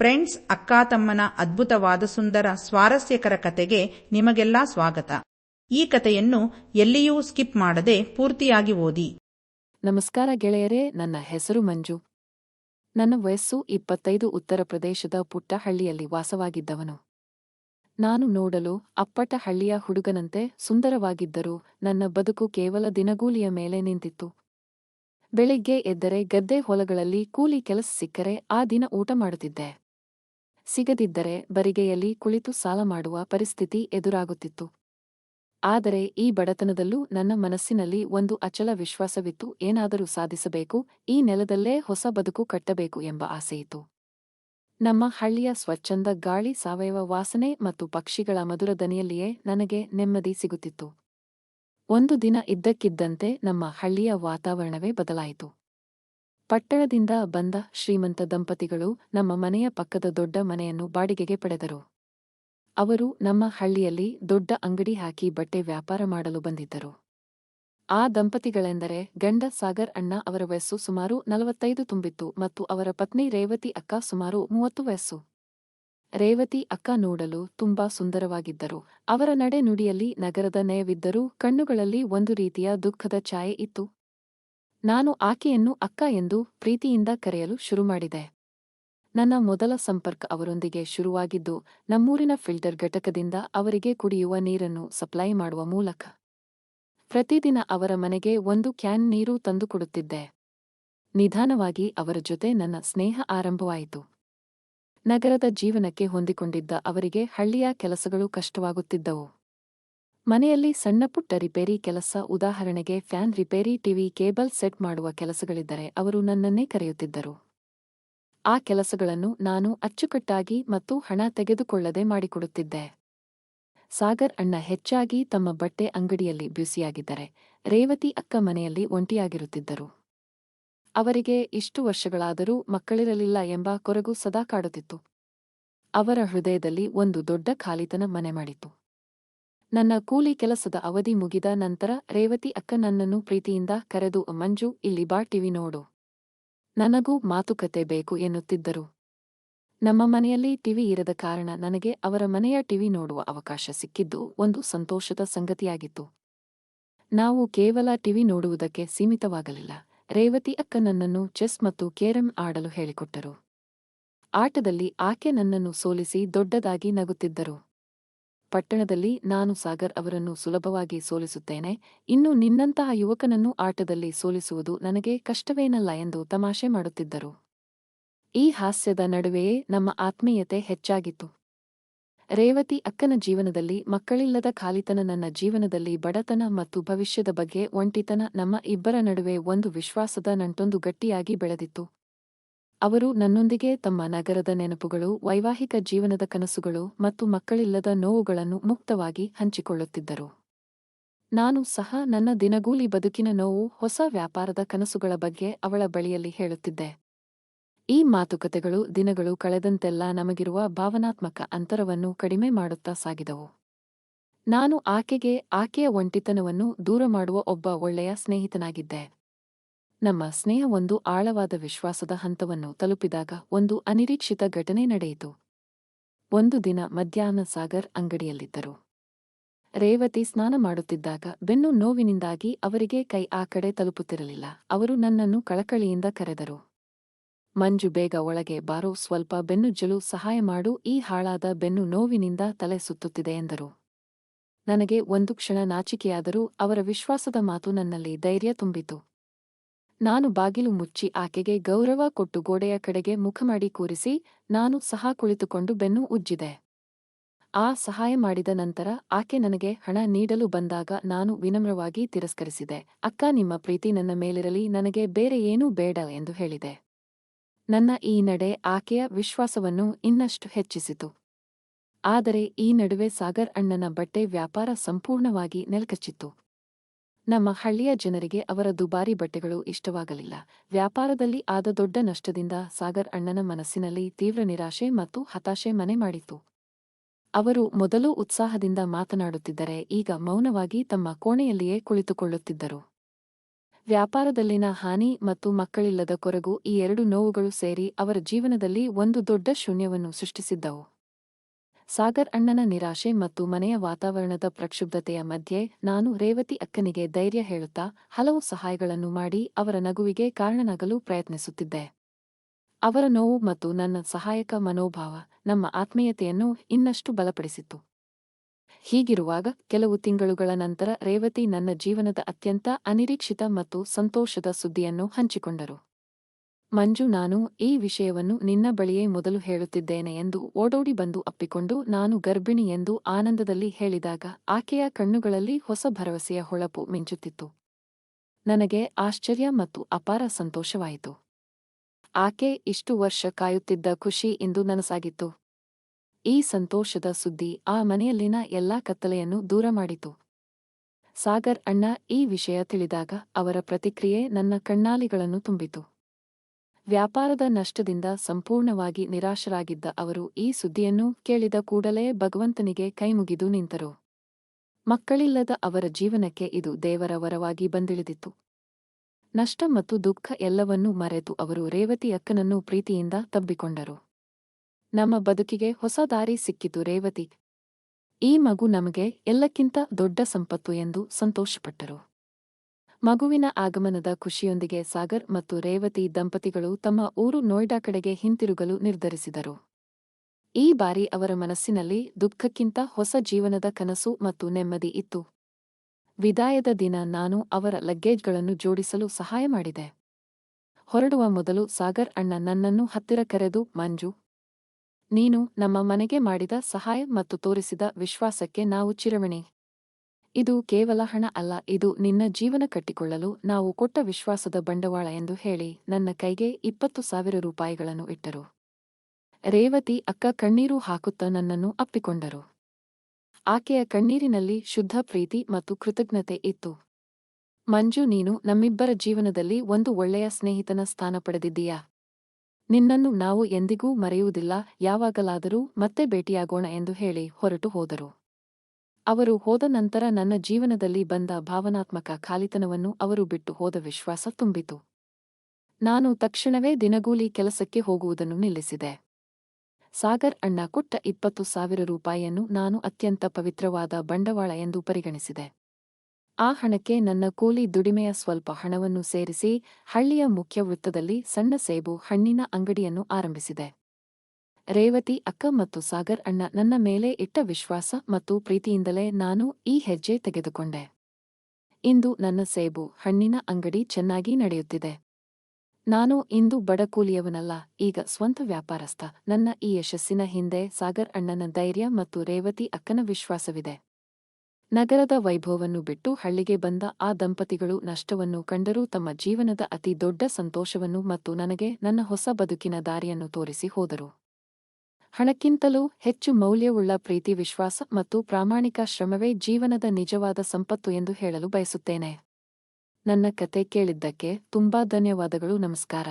Friends, ಅಕ್ಕ ತಮ್ಮನ ಅದ್ಭುತವಾದ ಸುಂದರ ಸ್ವಾರಸ್ಯಕರ ಕತೆಗೆ ನಿಮಗೆಲ್ಲ ಸ್ವಾಗತ. ಈ ಕತೆಯನ್ನು ಎಲ್ಲಿಯೂ ಸ್ಕಿಪ್ ಮಾಡದೆ ಪೂರ್ತಿಯಾಗಿ ಓದಿ. ನಮಸ್ಕಾರ ಗೆಳೆಯರೇ, ನನ್ನ ಹೆಸರು ಮಂಜು. ನನ್ನ ವಯಸ್ಸು ಇಪ್ಪತ್ತೈದು ಉತ್ತರ ಪ್ರದೇಶದ ಪುಟ್ಟಹಳ್ಳಿಯಲ್ಲಿ ವಾಸವಾಗಿದ್ದವನು. ನಾನು ನೋಡಲು ಅಪ್ಪಟ ಹಳ್ಳಿಯ ಹುಡುಗನಂತೆ ಸುಂದರವಾಗಿದ್ದರೂ ನನ್ನ ಬದುಕು ಕೇವಲ ದಿನಗೂಲಿಯ ಮೇಲೆ ನಿಂತಿತ್ತು. ಬೆಳಿಗ್ಗೆ ಎದ್ದರೆ ಗದ್ದೆ ಹೊಲಗಳಲ್ಲಿ ಕೂಲಿ ಕೆಲಸ ಸಿಕ್ಕರೆ ಆ ದಿನ ಊಟ ಮಾಡುತ್ತಿದ್ದೆ. ಸಿಗದಿದ್ದರೆ ಬರಿಗೆಯಲ್ಲಿ ಕುಳಿತು ಸಾಲ ಮಾಡುವ ಪರಿಸ್ಥಿತಿ ಎದುರಾಗುತ್ತಿತ್ತು. ಆದರೆ ಈ ಬಡತನದಲ್ಲೂ ನನ್ನ ಮನಸ್ಸಿನಲ್ಲಿ ಒಂದು ಅಚಲ ವಿಶ್ವಾಸವಿತ್ತು, ಏನಾದರೂ ಸಾಧಿಸಬೇಕು, ಈ ನೆಲದಲ್ಲೇ ಹೊಸ ಬದುಕು ಕಟ್ಟಬೇಕು ಎಂಬ ಆಸೆಯಿತು ನಮ್ಮ ಹಳ್ಳಿಯ ಸ್ವಚ್ಛಂದ ಗಾಳಿ ಸಾವಯವ ವಾಸನೆ ಮತ್ತು ಪಕ್ಷಿಗಳ ಮಧುರ ದನಿಯಲ್ಲಿಯೇ ನನಗೆ ನೆಮ್ಮದಿ ಸಿಗುತ್ತಿತ್ತು. ಒಂದು ದಿನ ಇದ್ದಕ್ಕಿದ್ದಂತೆ ನಮ್ಮ ಹಳ್ಳಿಯ ವಾತಾವರಣವೇ ಬದಲಾಯಿತು. ಪಟ್ಟಣದಿಂದ ಬಂದ ಶ್ರೀಮಂತ ದಂಪತಿಗಳು ನಮ್ಮ ಮನೆಯ ಪಕ್ಕದ ದೊಡ್ಡ ಮನೆಯನ್ನು ಬಾಡಿಗೆಗೆ ಪಡೆದರು. ಅವರು ನಮ್ಮ ಹಳ್ಳಿಯಲ್ಲಿ ದೊಡ್ಡ ಅಂಗಡಿ ಹಾಕಿ ಬಟ್ಟೆ ವ್ಯಾಪಾರ ಮಾಡಲು ಬಂದಿದ್ದರು. ಆ ದಂಪತಿಗಳೆಂದರೆ ಗಂಡ ಸಾಗರ್ ಅಣ್ಣ ಅವರ ವಯಸ್ಸು ಸುಮಾರು ನಲವತ್ತೈದು ತುಂಬಿತ್ತು ಮತ್ತು ಅವರ ಪತ್ನಿ ರೇವತಿ ಅಕ್ಕ ಸುಮಾರು ಮೂವತ್ತು ವಯಸ್ಸು. ರೇವತಿ ಅಕ್ಕ ನೋಡಲು ತುಂಬಾ ಸುಂದರವಾಗಿದ್ದರು. ಅವರ ನಡೆ ನುಡಿಯಲ್ಲಿ ನಗರದ ನಯವಿದ್ದರೂ ಕಣ್ಣುಗಳಲ್ಲಿ ಒಂದು ರೀತಿಯ ದುಃಖದ ಛಾಯೆ ಇತ್ತು. ನಾನು ಆಕೆಯನ್ನು ಅಕ್ಕ ಎಂದು ಪ್ರೀತಿಯಿಂದ ಕರೆಯಲು ಶುರುಮಾಡಿದೆ. ನನ್ನ ಮೊದಲ ಸಂಪರ್ಕ ಅವರೊಂದಿಗೆ ಶುರುವಾಗಿದ್ದು, ನಮ್ಮೂರಿನ ಫಿಲ್ಟರ್ ಘಟಕದಿಂದ ಅವರಿಗೆ ಕುಡಿಯುವ ನೀರನ್ನು ಸಪ್ಲೈ ಮಾಡುವ ಮೂಲಕ. ಪ್ರತಿದಿನ ಅವರ ಮನೆಗೆ ಒಂದು ಕ್ಯಾನ್ ನೀರು ತಂದುಕೊಡುತ್ತಿದ್ದೆ. ನಿಧಾನವಾಗಿ ಅವರ ಜೊತೆ ನನ್ನ ಸ್ನೇಹ ಆರಂಭವಾಯಿತು. ನಗರದ ಜೀವನಕ್ಕೆ ಹೊಂದಿಕೊಂಡಿದ್ದ ಅವರಿಗೆ ಹಳ್ಳಿಯ ಕೆಲಸಗಳು ಕಷ್ಟವಾಗುತ್ತಿದ್ದವು. ಮನೆಯಲ್ಲಿ ಸಣ್ಣಪುಟ್ಟ ರಿಪೇರಿ ಕೆಲಸ, ಉದಾಹರಣೆಗೆ ಫ್ಯಾನ್ ರಿಪೇರಿ, ಟಿವಿ, ಕೇಬಲ್ ಸೆಟ್ ಮಾಡುವ ಕೆಲಸಗಳಿದ್ದರೆ ಅವರು ನನ್ನನ್ನೇ ಕರೆಯುತ್ತಿದ್ದರು. ಆ ಕೆಲಸಗಳನ್ನು ನಾನು ಅಚ್ಚುಕಟ್ಟಾಗಿ ಮತ್ತು ಹಣ ತೆಗೆದುಕೊಳ್ಳದೆ ಮಾಡಿಕೊಡುತ್ತಿದ್ದೆ. ಸಾಗರ್ ಅಣ್ಣ ಹೆಚ್ಚಾಗಿ ತಮ್ಮ ಬಟ್ಟೆ ಅಂಗಡಿಯಲ್ಲಿ ಬ್ಯುಸಿಯಾಗಿದ್ದರೆ, ರೇವತಿ ಅಕ್ಕ ಮನೆಯಲ್ಲಿ ಒಂಟಿಯಾಗಿರುತ್ತಿದ್ದರು. ಅವರಿಗೆ ಇಷ್ಟು ವರ್ಷಗಳಾದರೂ ಮಕ್ಕಳಿರಲಿಲ್ಲ ಎಂಬ ಕೊರಗು ಸದಾ ಕಾಡುತ್ತಿತ್ತು. ಅವರ ಹೃದಯದಲ್ಲಿ ಒಂದು ದೊಡ್ಡ ಖಾಲಿತನ ಮನೆ ಮಾಡಿತು ನನ್ನ ಕೂಲಿ ಕೆಲಸದ ಅವಧಿ ಮುಗಿದ ನಂತರ ರೇವತಿ ಅಕ್ಕ ನನ್ನನ್ನು ಪ್ರೀತಿಯಿಂದ ಕರೆದು, ಮಂಜು, ಇಲ್ಲಿ ಬಾ ಟಿವಿ ನೋಡು. ನನಗೂ ಮಾತುಕತೆ ಬೇಕು, ಎನ್ನುತ್ತಿದ್ದರು. ನಮ್ಮ ಮನೆಯಲ್ಲಿ ಟಿವಿ ಇರದ ಕಾರಣ ನನಗೆ ಅವರ ಮನೆಯ ಟಿವಿ ನೋಡುವ ಅವಕಾಶ ಸಿಕ್ಕಿದ್ದು ಒಂದು ಸಂತೋಷದ ಸಂಗತಿಯಾಗಿತ್ತು. ನಾವು ಕೇವಲ ಟಿವಿ ನೋಡುವುದಕ್ಕೆ ಸೀಮಿತವಾಗಲಿಲ್ಲ. ರೇವತಿ ಅಕ್ಕ ನನ್ನನ್ನು ಚೆಸ್ ಮತ್ತು ಕೇರಂ ಆಡಲು ಹೇಳಿಕೊಟ್ಟರು. ಆಟದಲ್ಲಿ ಆಕೆ ನನ್ನನ್ನು ಸೋಲಿಸಿ ದೊಡ್ಡದಾಗಿ ನಗುತ್ತಿದ್ದರು. ಪಟ್ಟಣದಲ್ಲಿ ನಾನು ಸಾಗರ್ ಅವರನ್ನು ಸುಲಭವಾಗಿ ಸೋಲಿಸುತ್ತೇನೆ. ಇನ್ನು ನಿನ್ನಂತಹ ಯುವಕನನ್ನು ಆಟದಲ್ಲಿ ಸೋಲಿಸುವುದು ನನಗೆ ಕಷ್ಟವೇನಲ್ಲ ಎಂದು ತಮಾಷೆ ಮಾಡುತ್ತಿದ್ದರು. ಈ ಹಾಸ್ಯದ ನಡುವೆಯೇ ನಮ್ಮ ಆತ್ಮೀಯತೆ ಹೆಚ್ಚಾಗಿತ್ತು. ರೇವತಿ ಅಕ್ಕನ ಜೀವನದಲ್ಲಿ ಮಕ್ಕಳಿಲ್ಲದ ಖಾಲಿತನ ನನ್ನ ಜೀವನದಲ್ಲಿ ಬಡತನ ಮತ್ತು ಭವಿಷ್ಯದ ಬಗ್ಗೆ ಒಂಟಿತನ ನಮ್ಮ ಇಬ್ಬರ ನಡುವೆ ಒಂದು ವಿಶ್ವಾಸದ ನಂಟೊಂದು ಗಟ್ಟಿಯಾಗಿ ಬೆಳೆದಿತ್ತು. ಅವರು ನನ್ನೊಂದಿಗೆ ತಮ್ಮ ನಗರದ ನೆನಪುಗಳು, ವೈವಾಹಿಕ ಜೀವನದ ಕನಸುಗಳು ಮತ್ತು ಮಕ್ಕಳಿಲ್ಲದ ನೋವುಗಳನ್ನು ಮುಕ್ತವಾಗಿ ಹಂಚಿಕೊಳ್ಳುತ್ತಿದ್ದರು. ನಾನು ಸಹ ನನ್ನ ದಿನಗೂಲಿ ಬದುಕಿನ ನೋವು ಹೊಸ ವ್ಯಾಪಾರದ ಕನಸುಗಳ ಬಗ್ಗೆ ಅವಳ ಬಳಿಯಲ್ಲಿ ಹೇಳುತ್ತಿದ್ದೆ. ಈ ಮಾತುಕತೆಗಳು ದಿನಗಳು ಕಳೆದಂತೆಲ್ಲ ನಮಗಿರುವ ಭಾವನಾತ್ಮಕ ಅಂತರವನ್ನು ಕಡಿಮೆ ಮಾಡುತ್ತಾ ಸಾಗಿದವು. ನಾನು ಆಕೆಗೆ, ಆಕೆಯ ಒಂಟಿತನವನ್ನು ದೂರ ಮಾಡುವ ಒಬ್ಬ ಒಳ್ಳೆಯ ಸ್ನೇಹಿತನಾಗಿದ್ದೆ. ನಮ್ಮ ಸ್ನೇಹ ಒಂದು ಆಳವಾದ ವಿಶ್ವಾಸದ ಹಂತವನ್ನು ತಲುಪಿದಾಗ ಒಂದು ಅನಿರೀಕ್ಷಿತ ಘಟನೆ ನಡೆಯಿತು. ಒಂದು ದಿನ ಮಧ್ಯಾಹ್ನ ಸಾಗರ್ ಅಂಗಡಿಯಲ್ಲಿದ್ದರು. ರೇವತಿ ಸ್ನಾನ ಮಾಡುತ್ತಿದ್ದಾಗ ಬೆನ್ನು ನೋವಿನಿಂದಾಗಿ ಅವರಿಗೆ ಕೈ ಆ ಕಡೆ ತಲುಪುತ್ತಿರಲಿಲ್ಲ. ಅವರು ನನ್ನನ್ನು ಕಳಕಳಿಯಿಂದ ಕರೆದರು. ಮಂಜು ಬೇಗ ಒಳಗೆ ಬಾರೋ ಸ್ವಲ್ಪ ಬೆನ್ನುಜ್ಜಲು ಸಹಾಯ ಮಾಡು, ಈ ಹಾಳಾದ ಬೆನ್ನು ನೋವಿನಿಂದ ತಲೆ ಸುತ್ತುತ್ತಿದೆ ಎಂದರು. ನನಗೆ ಒಂದು ಕ್ಷಣ ನಾಚಿಕೆಯಾದರೂ ಅವರ ವಿಶ್ವಾಸದ ಮಾತು ನನ್ನಲ್ಲಿ ಧೈರ್ಯ ತುಂಬಿತು. ನಾನು ಬಾಗಿಲು ಮುಚ್ಚಿ ಆಕೆಗೆ ಗೌರವ ಕೊಟ್ಟು ಗೋಡೆಯ ಕಡೆಗೆ ಮುಖಮಾಡಿ ಕೂರಿಸಿ, ನಾನು ಸಹ ಕುಳಿತುಕೊಂಡು ಬೆನ್ನು ಉಜ್ಜಿದೆ. ಆ ಸಹಾಯ ಮಾಡಿದ ನಂತರ ಆಕೆ ನನಗೆ ಹಣ ನೀಡಲು ಬಂದಾಗ ನಾನು ವಿನಮ್ರವಾಗಿ ತಿರಸ್ಕರಿಸಿದೆ, ಅಕ್ಕ, ನಿಮ್ಮ ಪ್ರೀತಿ ನನ್ನ ಮೇಲಿರಲಿ, ನನಗೆ ಬೇರೆ ಏನೂ ಬೇಡ ಎಂದು ಹೇಳಿದೆ. ನನ್ನ ಈ ನಡೆ ಆಕೆಯ ವಿಶ್ವಾಸವನ್ನು ಇನ್ನಷ್ಟು ಹೆಚ್ಚಿಸಿತು. ಆದರೆ ಈ ನಡುವೆ ಸಾಗರ್ ಅಣ್ಣನ ಬಟ್ಟೆ ವ್ಯಾಪಾರ ಸಂಪೂರ್ಣವಾಗಿ ನೆಲಕಚ್ಚಿತ್ತು. ನಮ್ಮ ಹಳ್ಳಿಯ ಜನರಿಗೆ ಅವರ ದುಬಾರಿ ಬಟ್ಟೆಗಳು ಇಷ್ಟವಾಗಲಿಲ್ಲ. ವ್ಯಾಪಾರದಲ್ಲಿ ಆದ ದೊಡ್ಡ ನಷ್ಟದಿಂದ ಸಾಗರ್ ಅಣ್ಣನ ಮನಸ್ಸಿನಲ್ಲಿ ತೀವ್ರ ನಿರಾಶೆ ಮತ್ತು ಹತಾಶೆ ಮನೆ ಮಾಡಿತು ಅವರು ಮೊದಲು ಉತ್ಸಾಹದಿಂದ ಮಾತನಾಡುತ್ತಿದ್ದರೆ ಈಗ ಮೌನವಾಗಿ ತಮ್ಮ ಕೋಣೆಯಲ್ಲಿಯೇ ಕುಳಿತುಕೊಳ್ಳುತ್ತಿದ್ದರು. ವ್ಯಾಪಾರದಲ್ಲಿನ ಹಾನಿ ಮತ್ತು ಮಕ್ಕಳಿಲ್ಲದ ಕೊರಗು ಈ ಎರಡು ನೋವುಗಳು ಸೇರಿ ಅವರ ಜೀವನದಲ್ಲಿ ಒಂದು ದೊಡ್ಡ ಶೂನ್ಯವನ್ನು ಸೃಷ್ಟಿಸಿದ್ದವು. ಸಾಗರ್ ಅಣ್ಣನ ನಿರಾಶೆ ಮತ್ತು ಮನೆಯ ವಾತಾವರಣದ ಪ್ರಕ್ಷುಬ್ಧತೆಯ ಮಧ್ಯೆ ನಾನು ರೇವತಿ ಅಕ್ಕನಿಗೆ ಧೈರ್ಯ ಹೇಳುತ್ತಾ ಹಲವು ಸಹಾಯಗಳನ್ನು ಮಾಡಿ ಅವರ ನಗುವಿಗೆ ಕಾರಣನಾಗಲು ಪ್ರಯತ್ನಿಸುತ್ತಿದ್ದೆ. ಅವರ ನೋವು ಮತ್ತು ನನ್ನ ಸಹಾಯಕ ಮನೋಭಾವ ನಮ್ಮ ಆತ್ಮೀಯತೆಯನ್ನು ಇನ್ನಷ್ಟು ಬಲಪಡಿಸಿತು ಹೀಗಿರುವಾಗ ಕೆಲವು ತಿಂಗಳುಗಳ ನಂತರ ರೇವತಿ ನನ್ನ ಜೀವನದ ಅತ್ಯಂತ ಅನಿರೀಕ್ಷಿತ ಮತ್ತು ಸಂತೋಷದ ಸುದ್ದಿಯನ್ನು ಹಂಚಿಕೊಂಡರು. ಮಂಜು, ನಾನು ಈ ವಿಷಯವನ್ನು ನಿನ್ನ ಬಳಿಯೇ ಮೊದಲು ಹೇಳುತ್ತಿದ್ದೇನೆ ಎಂದು ಓಡೋಡಿ ಬಂದು ಅಪ್ಪಿಕೊಂಡು ನಾನು ಗರ್ಭಿಣಿ ಎಂದು ಆನಂದದಲ್ಲಿ ಹೇಳಿದಾಗ ಆಕೆಯ ಕಣ್ಣುಗಳಲ್ಲಿ ಹೊಸ ಭರವಸೆಯ ಹೊಳಪು ಮಿಂಚುತ್ತಿತ್ತು. ನನಗೆ ಆಶ್ಚರ್ಯ ಮತ್ತು ಅಪಾರ ಸಂತೋಷವಾಯಿತು. ಆಕೆ ಇಷ್ಟು ವರ್ಷ ಕಾಯುತ್ತಿದ್ದ ಖುಷಿ ಇಂದು ನನಸಾಗಿತ್ತು. ಈ ಸಂತೋಷದ ಸುದ್ದಿ ಆ ಮನೆಯಲ್ಲಿನ ಎಲ್ಲಾ ಕತ್ತಲೆಯನ್ನು ದೂರ ಮಾಡಿತು. ಸಾಗರ್ ಅಣ್ಣ ಈ ವಿಷಯ ತಿಳಿದಾಗ ಅವರ ಪ್ರತಿಕ್ರಿಯೆ ನನ್ನ ಕಣ್ಣಾಲಿಗಳನ್ನು ತುಂಬಿತು. ವ್ಯಾಪಾರದ ನಷ್ಟದಿಂದ ಸಂಪೂರ್ಣವಾಗಿ ನಿರಾಶರಾಗಿದ್ದ ಅವರು ಈ ಸುದ್ದಿಯನ್ನು ಕೇಳಿದ ಕೂಡಲೇ ಭಗವಂತನಿಗೆ ಕೈಮುಗಿದು ನಿಂತರು. ಮಕ್ಕಳಿಲ್ಲದ ಅವರ ಜೀವನಕ್ಕೆ ಇದು ದೇವರ ವರವಾಗಿ ಬಂದಿಳಿದಿತ್ತು. ನಷ್ಟ ಮತ್ತು ದುಃಖ ಎಲ್ಲವನ್ನೂ ಮರೆತು ಅವರು ರೇವತಿ ಅಕ್ಕನನ್ನು ಪ್ರೀತಿಯಿಂದ ತಬ್ಬಿಕೊಂಡರು. ನಮ್ಮ ಬದುಕಿಗೆ ಹೊಸ ದಾರಿ ಸಿಕ್ಕಿತು ರೇವತಿ. ಈ ಮಗು ನಮಗೆ ಎಲ್ಲಕ್ಕಿಂತ ದೊಡ್ಡ ಸಂಪತ್ತು ಎಂದು ಸಂತೋಷಪಟ್ಟರು. ಮಗುವಿನ ಆಗಮನದ ಖುಷಿಯೊಂದಿಗೆ ಸಾಗರ್ ಮತ್ತು ರೇವತಿ ದಂಪತಿಗಳು ತಮ್ಮ ಊರು ನೋಯ್ಡಾ ಕಡೆಗೆ ಹಿಂತಿರುಗಲು ನಿರ್ಧರಿಸಿದರು. ಈ ಬಾರಿ ಅವರ ಮನಸ್ಸಿನಲ್ಲಿ ದುಃಖಕ್ಕಿಂತ ಹೊಸ ಜೀವನದ ಕನಸು ಮತ್ತು ನೆಮ್ಮದಿ ಇತ್ತು. ವಿದಾಯದ ದಿನ ನಾನು ಅವರ ಲಗ್ಗೇಜ್ಗಳನ್ನು ಜೋಡಿಸಲು ಸಹಾಯ ಮಾಡಿದೆ. ಹೊರಡುವ ಮೊದಲು ಸಾಗರ್ ಅಣ್ಣ ನನ್ನನ್ನು ಹತ್ತಿರ ಕರೆದು, ಮಂಜು, ನೀನು ನಮ್ಮ ಮನೆಗೆ ಮಾಡಿದ ಸಹಾಯ ಮತ್ತು ತೋರಿಸಿದ ವಿಶ್ವಾಸಕ್ಕೆ ನಾವು ಚಿರವಣಿ. ಇದು ಕೇವಲ ಹಣ ಅಲ್ಲ, ಇದು ನಿನ್ನ ಜೀವನ ಕಟ್ಟಿಕೊಳ್ಳಲು ನಾವು ಕೊಟ್ಟ ವಿಶ್ವಾಸದ ಬಂಡವಾಳ ಎಂದು ಹೇಳಿ ನನ್ನ ಕೈಗೆ ಇಪ್ಪತ್ತು ಸಾವಿರ ರೂಪಾಯಿಗಳನ್ನು ಇಟ್ಟರು. ರೇವತಿ ಅಕ್ಕ ಕಣ್ಣೀರು ಹಾಕುತ್ತಾ ನನ್ನನ್ನು ಅಪ್ಪಿಕೊಂಡರು. ಆಕೆಯ ಕಣ್ಣೀರಿನಲ್ಲಿ ಶುದ್ಧ ಪ್ರೀತಿ ಮತ್ತು ಕೃತಜ್ಞತೆ ಇತ್ತು. ಮಂಜು, ನೀನು ನಮ್ಮಿಬ್ಬರ ಜೀವನದಲ್ಲಿ ಒಂದು ಒಳ್ಳೆಯ ಸ್ನೇಹಿತನ ಸ್ಥಾನ ಪಡೆದಿದ್ದೀಯಾ? ನಿನ್ನನ್ನು ನಾವು ಎಂದಿಗೂ ಮರೆಯುವುದಿಲ್ಲ, ಯಾವಾಗಲಾದರೂ ಮತ್ತೆ ಭೇಟಿಯಾಗೋಣ ಎಂದು ಹೇಳಿ ಹೊರಟು ಹೋದರು. ಅವರು ಹೋದ ನಂತರ ನನ್ನ ಜೀವನದಲ್ಲಿ ಬಂದ ಭಾವನಾತ್ಮಕ ಖಾಲಿತನವನ್ನು ಅವರು ಬಿಟ್ಟು ಹೋದ ವಿಶ್ವಾಸ ತುಂಬಿತು. ನಾನು ತಕ್ಷಣವೇ ದಿನಗೂಲಿ ಕೆಲಸಕ್ಕೆ ಹೋಗುವುದನ್ನು ನಿಲ್ಲಿಸಿದೆ. ಸಾಗರ್ ಅಣ್ಣ ಕೊಟ್ಟ ಇಪ್ಪತ್ತು ಸಾವಿರ ರೂಪಾಯಿಯನ್ನು ನಾನು ಅತ್ಯಂತ ಪವಿತ್ರವಾದ ಬಂಡವಾಳ ಎಂದು ಪರಿಗಣಿಸಿದೆ. ಆ ಹಣಕ್ಕೆ ನನ್ನ ಕೂಲಿ ದುಡಿಮೆಯ ಸ್ವಲ್ಪ ಹಣವನ್ನು ಸೇರಿಸಿ ಹಳ್ಳಿಯ ಮುಖ್ಯ ವೃತ್ತದಲ್ಲಿ ಸಣ್ಣ ಸೇಬು ಹಣ್ಣಿನ ಅಂಗಡಿಯನ್ನು ಆರಂಭಿಸಿದೆ. ರೇವತಿ, ಅಕ್ಕ ಮತ್ತು ಸಾಗರ್ ಅಣ್ಣ ನನ್ನ ಮೇಲೆ ಇಟ್ಟ ವಿಶ್ವಾಸ ಮತ್ತು ಪ್ರೀತಿಯಿಂದಲೇ ನಾನು ಈ ಹೆಜ್ಜೆ ತೆಗೆದುಕೊಂಡೆ. ಇಂದು ನನ್ನ ಸೇಬು ಹಣ್ಣಿನ ಅಂಗಡಿ ಚೆನ್ನಾಗಿ ನಡೆಯುತ್ತಿದೆ. ನಾನು ಇಂದು ಬಡಕೂಲಿಯವನಲ್ಲ ಈಗ ಸ್ವಂತ ವ್ಯಾಪಾರಸ್ಥ. ನನ್ನ ಈ ಯಶಸ್ಸಿನ ಹಿಂದೆ ಸಾಗರ್ ಅಣ್ಣನ ಧೈರ್ಯ ಮತ್ತು ರೇವತಿ ಅಕ್ಕನ ವಿಶ್ವಾಸವಿದೆ. ನಗರದ ವೈಭವವನ್ನು ಬಿಟ್ಟು ಹಳ್ಳಿಗೆ ಬಂದ ಆ ದಂಪತಿಗಳು ನಷ್ಟವನ್ನು ಕಂಡರೂ ತಮ್ಮ ಜೀವನದ ಅತಿ ದೊಡ್ಡ ಸಂತೋಷವನ್ನು ಮತ್ತು ನನಗೆ ನನ್ನ ಹೊಸ ಬದುಕಿನ ದಾರಿಯನ್ನು ತೋರಿಸಿ ಹೋದರು. ಹಣಕ್ಕಿಂತಲೂ ಹೆಚ್ಚು ಮೌಲ್ಯವುಳ್ಳ ಪ್ರೀತಿ, ವಿಶ್ವಾಸ ಮತ್ತು ಪ್ರಾಮಾಣಿಕ ಶ್ರಮವೇ ಜೀವನದ ನಿಜವಾದ ಸಂಪತ್ತು ಎಂದು ಹೇಳಲು ಬಯಸುತ್ತೇನೆ. ನನ್ನ ಕತೆ ಕೇಳಿದ್ದಕ್ಕೆ ತುಂಬಾ ಧನ್ಯವಾದಗಳು, ನಮಸ್ಕಾರ.